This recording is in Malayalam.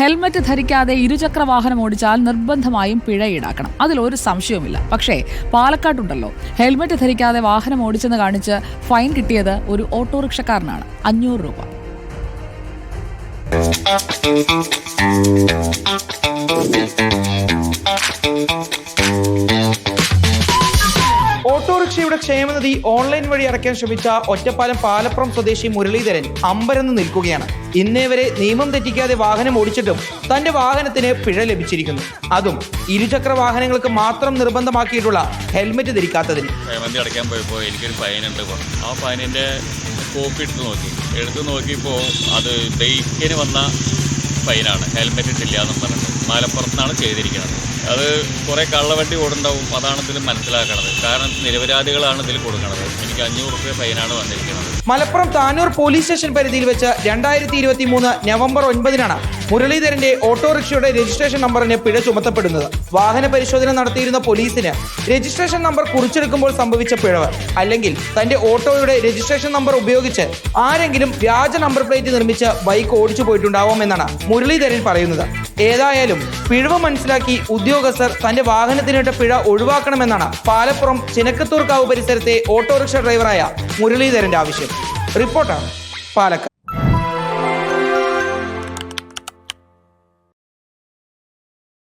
ഹെൽമറ്റ് ധരിക്കാതെ ഇരുചക്ര വാഹനം ഓടിച്ചാൽ നിർബന്ധമായും പിഴ ഈടാക്കണം. അതിൽ ഒരു സംശയവുമില്ല. പക്ഷേ പാലക്കാട്ടുണ്ടല്ലോ. ഹെൽമറ്റ് ധരിക്കാതെ വാഹനം ഓടിച്ചെന്ന് കാണിച്ച് ഫൈൻ കിട്ടിയത് ഒരു ഓട്ടോറിക്ഷക്കാരനാണ്. അഞ്ഞൂറ് രൂപ. ഓട്ടോറിക്ഷയുടെ ക്ഷേമനിധി ഓൺലൈൻ വഴി അടയ്ക്കാൻ ശ്രമിച്ച ഒറ്റപ്പാലം പാലപ്പുറം സ്വദേശി മുരളീധരൻ അമ്പരന്ന് നിൽക്കുകയാണ്. ഇന്നേ വരെ നിയമം തെറ്റിക്കാതെ വാഹനം ഓടിച്ചിട്ടും തന്റെ വാഹനത്തിന് പിഴ ലഭിച്ചിരിക്കുന്നു. അതും ഇരുചക്ര വാഹനങ്ങൾക്ക് മാത്രം നിർബന്ധമാക്കിയിട്ടുള്ള ഹെൽമെറ്റ് ധരിക്കാത്തതിന്. അടയ്ക്കാൻ പോയപ്പോൾ എനിക്കൊരു ഇപ്പോൾ. ആ ഫൈനിന്റെ കോപ്പി എടുത്ത് നോക്കി. എടുത്ത് നോക്കിയപ്പോൾ അത് ബൈക്കിന് വന്ന ഫൈനാണ്. ഹെൽമെറ്റ് ഇട്ടില്ല എന്നും പറഞ്ഞിട്ട്. മലപ്പുറത്താണ് ചെയ്തിരിക്കുന്നത്. അത് കുറേ കള്ളവണ്ടി ഓടുണ്ടാവും അതാണ് ഇതിൽ മനസ്സിലാക്കണത്. കാരണം നിരപരാധികളാണ് ഇതിൽ കൊടുക്കുന്നത് എനിക്ക് അഞ്ഞൂറ് റുപ്യ ഫൈനാണ് വന്നിരിക്കുന്നത്. മലപ്പുറം താനൂർ പോലീസ് സ്റ്റേഷൻ പരിധിയിൽ വെച്ച് രണ്ടായിരത്തി ഇരുപത്തി മൂന്ന് നവംബർ ഒൻപതിനാണ് മുരളീധരന്റെ ഓട്ടോറിക്ഷയുടെ രജിസ്ട്രേഷൻ നമ്പറിന് പിഴ ചുമത്തപ്പെടുന്നത്. വാഹന പരിശോധന നടത്തിയിരുന്ന പോലീസിന് രജിസ്ട്രേഷൻ നമ്പർ കുറിച്ചെടുക്കുമ്പോൾ സംഭവിച്ച പിഴവ്. അല്ലെങ്കിൽ തന്റെ ഓട്ടോയുടെ രജിസ്ട്രേഷൻ നമ്പർ ഉപയോഗിച്ച് ആരെങ്കിലും വ്യാജ നമ്പർ പ്ലേറ്റ് നിർമ്മിച്ച് ബൈക്ക് ഓടിച്ചു പോയിട്ടുണ്ടാവുമെന്നാണ് മുരളീധരൻ പറയുന്നത്. ഏതായാലും പിഴവ് മനസ്സിലാക്കി ഉദ്യോഗസ്ഥർ തന്റെ വാഹനത്തിനിട്ട പിഴ ഒഴിവാക്കണമെന്നാണ് പാലപ്പുറം ചിനക്കത്തൂർക്കാവ് പരിസരത്തെ ഓട്ടോറിക്ഷ ഡ്രൈവറായ മുരളീധരന്റെ ആവശ്യം. റിപ്പോർട്ടാണ് പാലക്കാട്.